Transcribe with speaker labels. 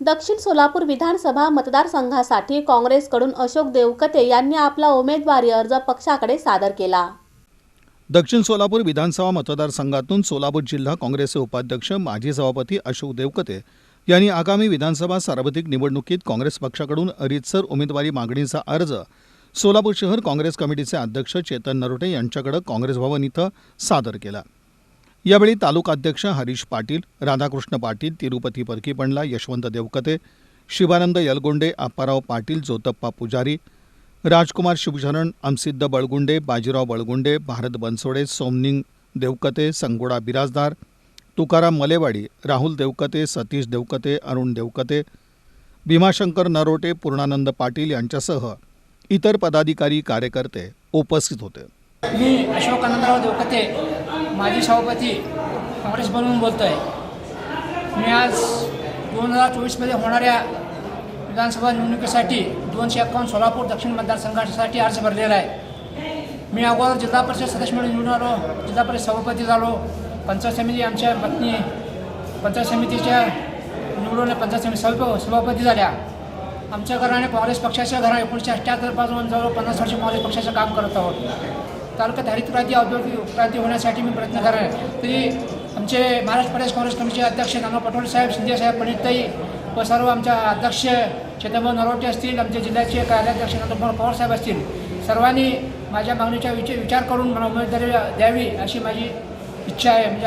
Speaker 1: दक्षिण सोलापूर विधानसभा मतदारसंघासाठी काँग्रेसकडून अशोक देवकते यांनी आपला उमेदवारी अर्ज पक्षाकडे सादर केला.
Speaker 2: दक्षिण सोलापूर विधानसभा मतदारसंघातून सोलापूर जिल्हा काँग्रेसचे उपाध्यक्ष माजी सभापती अशोक देवकते यांनी आगामी विधानसभा सार्वत्रिक निवडणुकीत काँग्रेस पक्षाकडून रितसर उमेदवारी मागणीचा अर्ज सोलापूर शहर काँग्रेस कमिटीचे अध्यक्ष चेतन नरोटे यांच्याकडे काँग्रेस भवन इथं सादर केला. यावेळी तालुकाध्यक्ष हरीश पाटील राधाकृष्ण पाटील तिरुपती परकीपंडला यशवंत देवकते शिवानंद यलगोंडे आप्पाराव पाटील जोतप्पा पुजारी राजकुमार शिवशरण अमसिद्ध बळगुंडे बाजीराव बळगुंडे भारत बनसोडे सोमनिंग देवकते संगोडा बिराजदार तुकाराम मलेवाडी राहुल देवकते सतीश देवकते अरुण देवकते भीमाशंकर नरोटे पूर्णानंद पाटील यांच्यासह इतर पदाधिकारी कार्यकर्ते उपस्थित होते.
Speaker 3: मी अशोक आनंदराव देवकते माजी सभापती काँग्रेस बनवून बोलतो आहे मी आज दोन हजार चोवीसमध्ये होणाऱ्या विधानसभा निवडणुकीसाठी दोनशे एकावन्न सोलापूर दक्षिण मतदारसंघासाठी अर्ज भरलेला आहे. मी अगोदर जिल्हा परिषद सदस्य म्हणून निवडून आलो जिल्हा परिषद सभापती झालो पंचायत समिती आमच्या पत्नी पंचायत समितीच्या निवडून पंचायत समिती सभाप सभापती झाल्या. आमच्या घराने काँग्रेस पक्षाच्या घरा एकोणीसशे अठ्ठ्याहत्तरपासून जवळ पन्नास वर्ष काँग्रेस पक्षाचं काम करत आहोत. तालुक्यात हरितक्रांती औद्योगिक क्रांती होण्यासाठी मी प्रयत्न करणार आहे. तरी आमचे महाराष्ट्र प्रदेश काँग्रेस कमिटीचे अध्यक्ष नाना पटोले साहेब शिंदे साहेब पंडितताई व सर्व आमच्या अध्यक्ष चंद्रभाऊ नरवटे असतील आमच्या जिल्ह्याचे कार्याध्यक्ष नंदकुमार पवार साहेब असतील. सर्वांनी माझ्या मागणीचा विचार विचार करून मला उमेदवारी द्यावी अशी माझी इच्छा आहे. म्हणजे